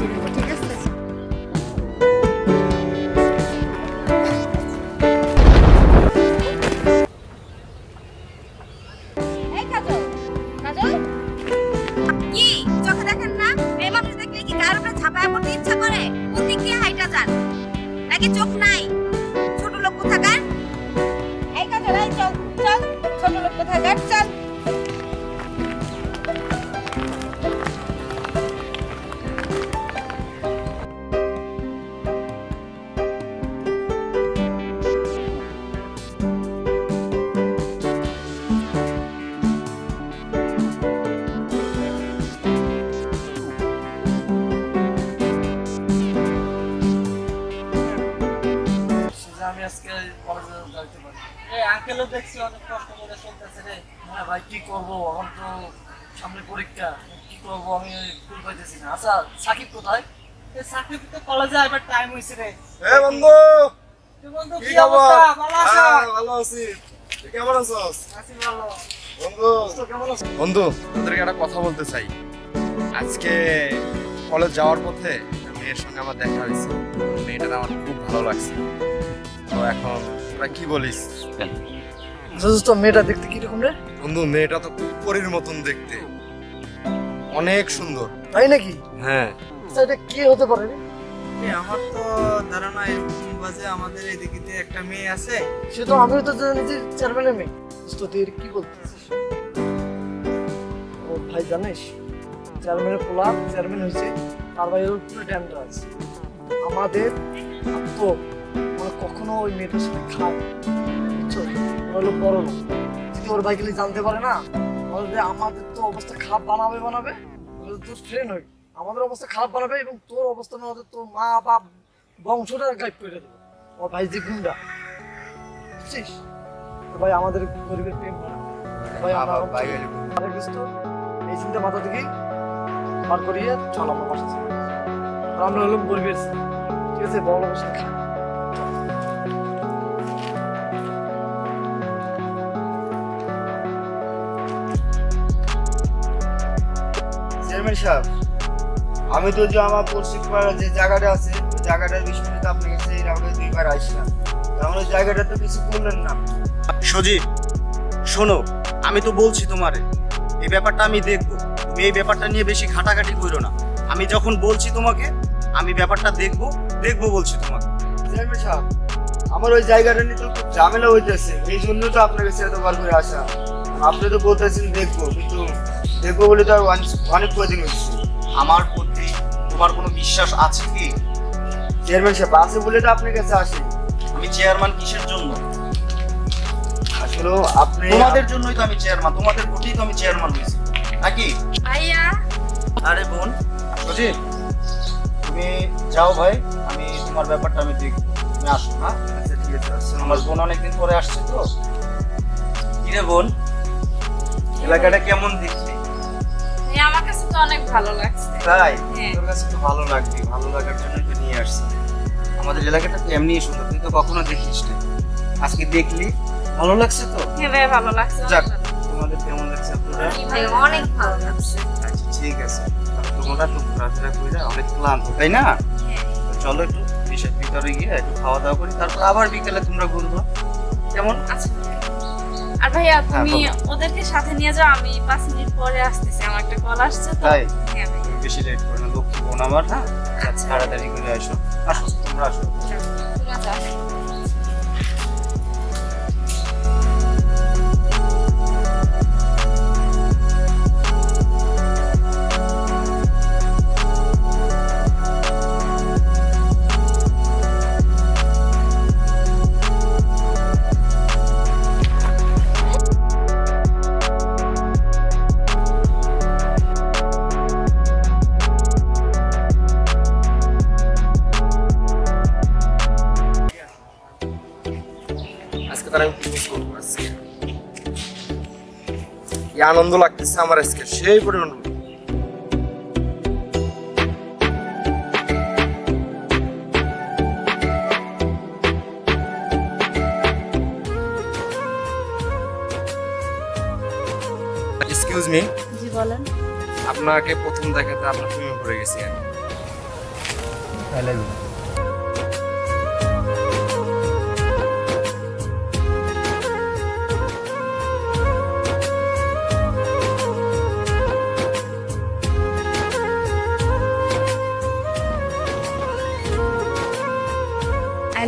দেবো পার্টি আঙ্কেলও দেখছি অনেক কষ্ট করে চলতেছে রে। হ্যাঁ ভাই কি করব? এখন তো সামনে পরীক্ষা কি করব আমি কুল পাইতেছি না। আচ্ছা সাকিব কোথায়? সাকিব তো কলেজে আইবার টাইম হয়েছে রে। এ বন্ধু! তুই বন্ধু কি কি অবস্থা? ভালো আছো? হ্যাঁ, ভালো আছি। তুই কেমন আছিস? আছি ভালো। বন্ধু! তো কেমন আছো? বন্ধু তোদেরকে একটা কথা বলতে চাই। আজকে কলেজ যাওয়ার পথে মেয়ের সঙ্গে আমার দেখা হয়েছে। মেয়েটার আমার খুব ভালো লাগছে। তো এখন তোরা কি বলিস? দোস্ত মেয়েটা দেখতে কীরকম রে? বন্ধু মেয়েটা তো পরীর মতন দেখতে। অনেক সুন্দর। তাই নাকি? হ্যাঁ। আচ্ছা, এটা কি হতে পারে রে? এ, আমার তো ধারণা এরকম বাজে আমাদের এদিকে একটা মেয়ে আছে। সে তো আমিও তো জানি যে চেয়ারম্যানের মেয়ে। দোস্ত তুই এর কি বলতেছিস? ও ভাই জানিস চেয়ারম্যানের পোলা চেয়ারম্যান হয়েছে তার বাইরে ওর পুরো ড্যামটা আছে। আমাদের তো মানে কখনো ওই মেয়েটার সাথে খায় হলো লোক যদি ওর ভাই গেলে জানতে পারে না তাহলে আমাদের তো অবস্থা খারাপ বানাবে বানাবে তোর ফ্রেন্ড হই আমাদের অবস্থা খারাপ বানাবে এবং তোর অবস্থা না হলে তোর মা বাপ বংশটা গাইব করে দেবে। ওর ভাই যে গুন্ডা। বুঝছিস? ভাই আমাদের গরিবের প্রেম না। ভাই আমরা আবার বাইরে আরে বুঝ এই চিন্তা মাথা থেকেই বার করিয়ে চল আমরা। আর আমরা হলাম গরিবের ঠিক আছে? বড় অবস্থা চেয়ারম্যান সাহেব আমি তো যে আমার পশ্চিম পাড়ার যে জায়গাটা আছে জায়গাটার বিষয়ে তো আপনার কাছে এর আগে দুইবার আসলাম আমার ওই জায়গাটা তো কিছু করলেন না। সজীব শোনো আমি তো বলছি তোমারে এই ব্যাপারটা আমি দেখব। তুমি এই ব্যাপারটা নিয়ে বেশি ঘাটাঘাটি করো না। আমি যখন বলছি তোমাকে আমি ব্যাপারটা দেখব দেখব বলছি তোমাকে। চেয়ারম্যান সাহেব আমার ওই জায়গাটা নিয়ে তো খুব ঝামেলা হইতেছে এই জন্য তো আপনার কাছে এতবার করে আসা। আপনি তো বলতেছেন দেখব কিন্তু দেখব বলে তো আর অনেক- কদিন হচ্ছে আমার প্রতি তোমার কোনো বিশ্বাস আছে কি? চেয়ারম্যান সাহেব আছে বলে তো আপনার কাছে আসি। আমি চেয়ারম্যান কিসের জন্য? আসলে আপনি তোমাদের জন্যই তো আমি চেয়ারম্যান তোমাদের প্রতিই তো আমি চেয়ারম্যান হয়েছি। নাকি? ভাইয়া। আরে বোন সজীব তুমি যাও ভাই আমি তোমার ব্যাপারটা আমি দেখব। তুমি আসো হ্যাঁ? আচ্ছা ঠিক আছে আমার বোন অনেকদিন পরে আসছে তো। কিরে বোন এলাকাটা কেমন দেখছি? আমার কাছে তো অনেক ভালো লাগছে। তাই? হ্যাঁ। তোর কাছে তো ভালো লাগবে। ভালো লাগার জন্যই তো নিয়ে আসছি। আমাদের এলাকাটা তো এমনিই সুন্দর তুই তো কখনো দেখিস না। আজকে দেখলি? ভালো লাগছে তো? হ্যাঁ ভাইয়া ভালো লাগছে। যাক তোমাদের কেমন লাগছে আপনারা অনেক ভালো লাগছে। আচ্ছা ঠিক আছে। তোমরা একটু ঘোরাফেরা করে অনেক ক্লান্ত তাই না? হ্যাঁ। চলো একটু বিশেষ ভিতরে গিয়ে একটু খাওয়া দাওয়া করি তারপর আবার বিকেলে তোমরা ঘুরবো। কেমন? আচ্ছা। আর ভাইয়া তুমি হ্যাঁ, ওদেরকে সাথে নিয়ে যাও আমি পাঁচ মিনিট পরে আসতেছি আমার একটা কল আসছে তো। তাই? হ্যাঁ বেশি লেট করো না লক্ষ্মী বোন আমার হ্যাঁ? আচ্ছা। তাড়াতাড়ি করে আসো। আসো তোমরা আসো। কি আনন্দ লাগতেছে আমার আজকে। সেই পরিমাণ মি জি বলেন। আপনাকে প্রথম দেখাতে আপনার প্রেমে পড়ে গেছি। আমি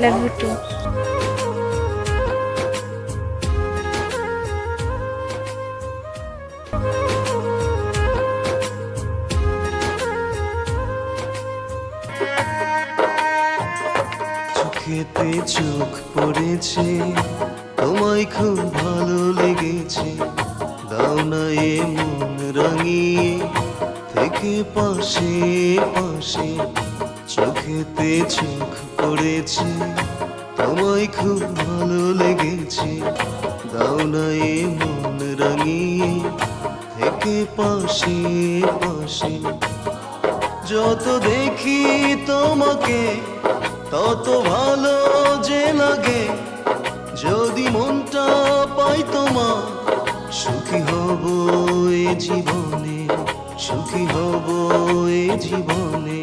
লাভ ইউ টু চোখেতে চোখ পড়েছে, তোমায় খুব ভালো লেগেছে। দাও না এ মন রাঙিয়ে, থেকে পাশে পাশে চোখেতে চোখ পড়েছে তোমায় খুব ভালো লেগেছে। দাও না এ মন রাঙিয়ে থেকে পাশে পাশে। যত দেখি তোমাকে, তত ভালো যে লাগে। যদি মনটা পাই তোমা সুখী হব এ জীবনে, সুখী হব এ জীবনে।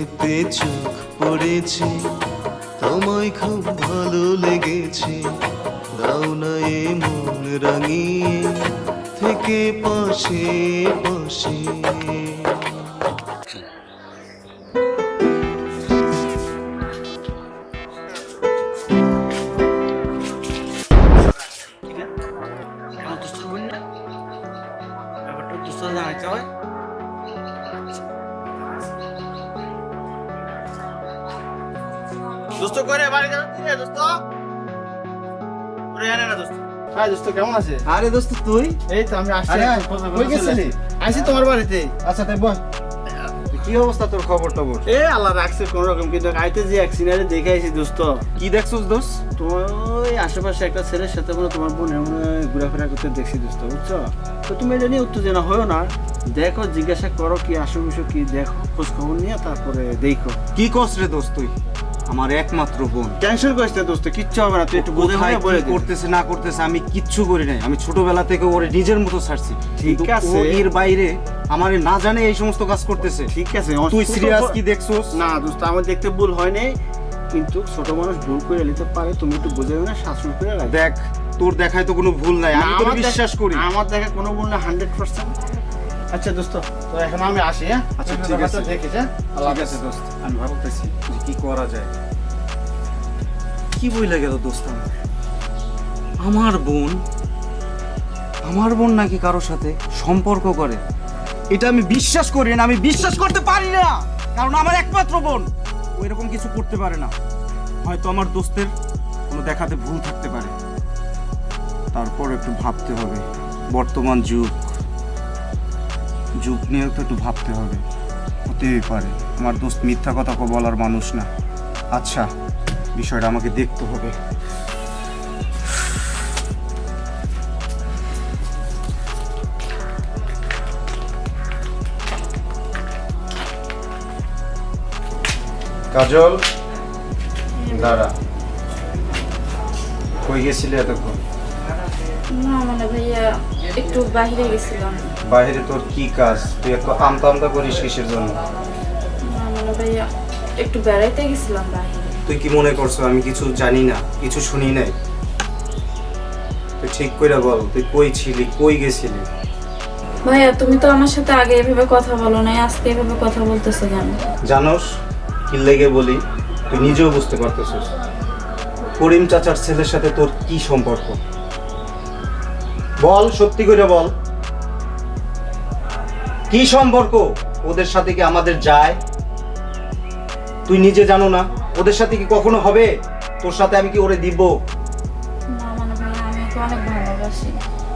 চোখেতে চোখ পড়েছে। তোমায় খুব ভালো লেগেছে। দাও না এ মন রাঙিয়ে, থেকে পাশে পাশে। কেমন আছে? আরে দোস্ত তুই? এই তো আমি আসছি কই গেছিলি? আসি তোমার বাড়িতে। আচ্ছা তাই বল। কি অবস্থা তোর খবর টবর এ আল্লাহ রাখছে কোন রকম কিন্তু আইতে যে এক সিনারি দেখে আইছি দোস্ত। কি দেখছস তোমার ওই আশেপাশে একটা ছেলের সাথে মনে তোমার বোনের মনে হয় ঘোরাফেরা করতে দেখছি দোস্ত বুঝছ? তো তুমি এটা নিয়ে উত্তেজনা হয়েও না। দেখো জিজ্ঞাসা করো কি বিষয় কি দেখো খোঁজ খবর নিয়ে তারপরে দেখো। কি কস রে দোস্ত তুই? আমার একমাত্র বোন। টেনশন করিস না দোস্ত কিচ্ছু হবে না তুই একটু বুঝে হয়ে বলে কি করতেছে না করতেছে আমি কিচ্ছু করি নাই। আমি ছোটবেলা থেকে ওরে নিজের মতো ছাড়ছি। ঠিক কিন্তু আছে। ও এর বাইরে আমারে না জানে এই সমস্ত কাজ করতেছে। ঠিক আছে তুই ছোট- সিরিয়াস কি দেখছস? না দোস্ত আমার দেখতে ভুল হয় নাই কিন্তু ছোট মানুষ ভুল করে নিতে পারে তুমি একটু বুঝে না শাসন করে রাখবে। দেখ তোর দেখায় তো কোনো ভুল নাই আমি আমার দেখ- বিশ্বাস করি। আমার দেখে কোনো ভুল না হান্ড্রেড পার্সেন্ট আচ্ছা দোস্ত তো এখন আমি আসি হ্যাঁ? আচ্ছা, ঠিক আছে। দেখিস হ্যাঁ? ঠিক আছে। দোস্ত আমি ভাবতেছি যে কি করা যায়। কি বইলা গেল দোস্ত আমার? আমার বোন আমার বোন নাকি কারোর সাথে সম্পর্ক করে? এটা আমি বিশ্বাস করি না আমি বিশ্বাস করতে পারি না। কারণ আমার একমাত্র বোন ও এরকম কিছু করতে পারে না। হয়তো আমার দোস্তের কোনো দেখাতে ভুল থাকতে পারে। তারপর একটু ভাবতে হবে বর্তমান যুগ। যুগ নিয়েও তো একটু ভাবতে হবে। হতেই পারে। আমার দোস্ত মিথ্যা কথা কো বলার মানুষ না। আচ্ছা বিষয়টা আমাকে দেখতে হবে। কাজল দাঁড়া। কই গেছিলে এতক্ষণ? না মানে ভাইয়া একটু বাইরে গেছিলাম। বাইরে তোর কি কাজ? তুই একটু আমতা আমতা করিস কিসের জন্য? মানে ভাইয়া একটু বেড়াইতে গেছিলাম বাইরে তুই কি মনে করছ আমি কিছু জানি না? কিছু শুনি নাই? তুই ঠিক কইরা বল তুই কই ছিলি? কই গেছিলি? ভাইয়া তুমি তো আমার সাথে আগে এভাবে কথা বলো নাই আজকে এভাবে কথা বলতেছো কেন? জানোস কি লেগে বলি তুই নিজেও বুঝতে পারতেছিস। করিম চাচার ছেলের সাথে তোর কি সম্পর্ক? বল সত্যি করে বল। কি সম্পর্ক? ওদের সাথে কি আমাদের যায়? তুই নিজে জানো না। ওদের সাথে কি কখনো হবে? তোর সাথে আমি কি ওরে দিব?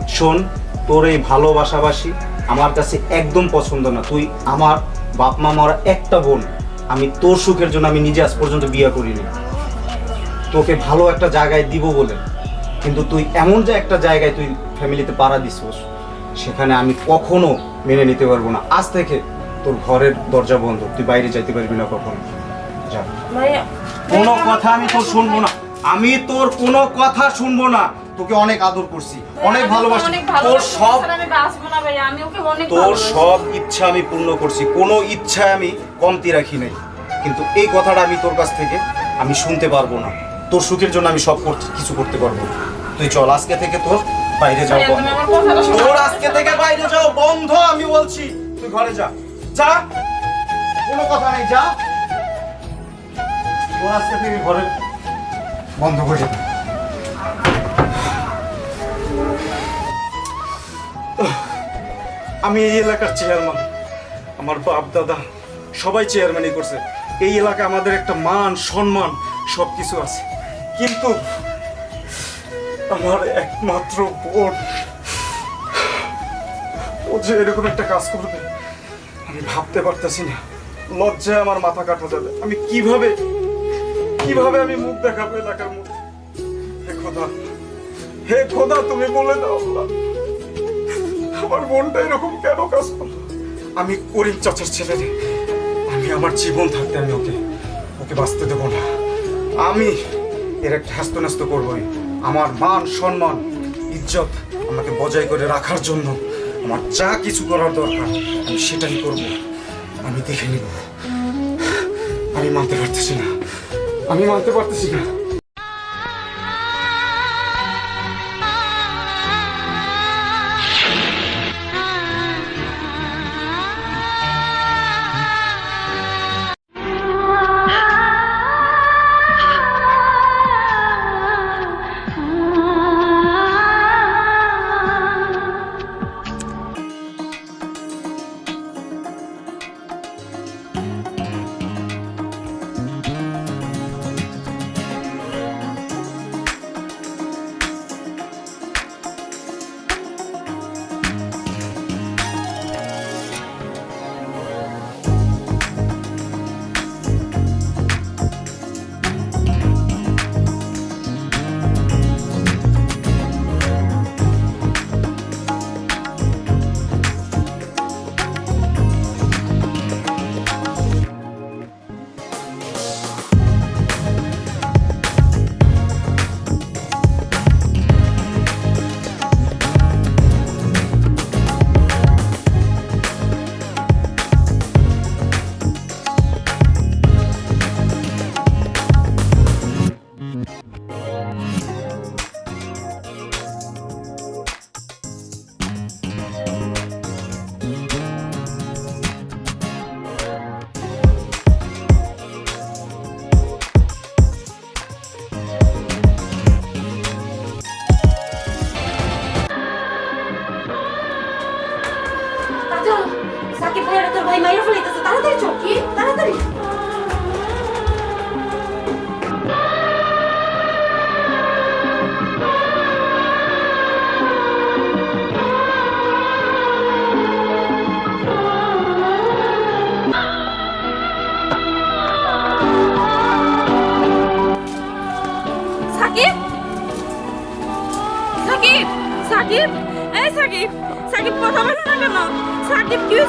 শোন তোর এই ভালোবাসাবাসি আমার কাছে একদম পছন্দ না। তুই আমার বাপ মা মরা একটা বোন। আমি তোর সুখের জন্য আমি নিজে আজ পর্যন্ত বিয়ে করিনি। তোকে ভালো একটা জায়গায় দিব বলে। কিন্তু তুই এমন যে একটা জায়গায় তুই ফ্যামিলিতে পাড়া দিছিস সেখানে আমি কখনো মেনে নিতে পারব না। আজ থেকে তোর ঘরের দরজা বন্ধ তুই বাইরে যাইতে পারবি না কখনো। যা। কোনো কথা আমি তোর শুনব না। আমি তোর কোনো কথা শুনব না। তোকে অনেক আদর করছি অনেক ভালোবাসি। তোর সব তোর সব ইচ্ছা আমি পূর্ণ করছি কোনো ইচ্ছায় আমি কমতি রাখি নাই। কিন্তু এই কথাটা আমি তোর কাছ থেকে আমি শুনতে পারব না। তোর সুখের জন্য আমি সব কিছু করতে পারব তুই চল আজকে থেকে তোর বাইরে যাও বন্ধ। তোর আজকে থেকে বাইরে যাও বন্ধ আমি বলছি তুই ঘরে যা। যা। কোনো কথা নেই যা। তোর আজকে থেকে ঘরে বন্ধ করে দে। আমি এই এলাকার চেয়ারম্যান আমার বাপ দাদা সবাই চেয়ারম্যানই করছে। এই এলাকায় আমাদের একটা মান সম্মান সব কিছু আছে। কিন্তু আমার একমাত্র বোন। ও যে এরকম একটা কাজ করবে, আমি ভাবতে পারতেছি না। লজ্জায় আমার মাথা কাটা যাবে। আমি কীভাবে কীভাবে আমি মুখ দেখাবো এলাকার মধ্যে? হে খোদা হে খোদা, তুমি বলে দাও আমার বোনটা এরকম কেন কাজ করল? আমি করিম চাচার ছেলে আমি আমার জীবন থাকতে আমি ওকে ওকে বাঁচতে দেবো না। আমি এর একটা হ্যাস্ত ন্যস্ত করবোই। আমার মান সম্মান, ইজ্জত আমাকে বজায় করে রাখার জন্য আমার যা কিছু করার দরকার, আমি সেটাই করব। আমি দেখে নিব। আমি মানতে পারতেছি না। আমি মানতে পারতেছি না।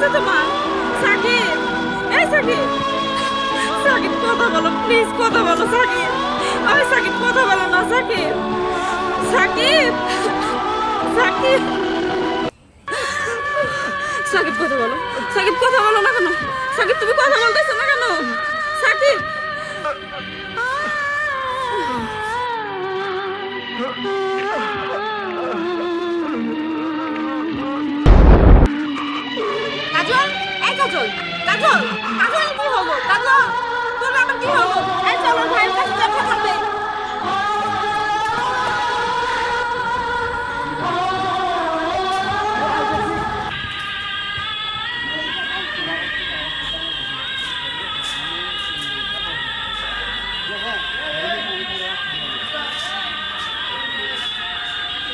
হয়েছে তোমার? সাকিব! এই সাকিব! সাকিব, কথা বলো প্লিজ কথা বলো, সাকিব! আমি সাকিব, কথা বলো না, সাকিব! সাকিব! সাকিব! সাকিব, কথা বলো। সাকিব, কথা বলো না কেন? সাকিব, তুমি কথা বলতেছো না কেন? সাকিব! কাজল, এই কাজল কাজল কাজল, কি হলো? কাজল, তোর আবার কি হলো? এই চলো, ভাইয়ের কাছে কথা বলবে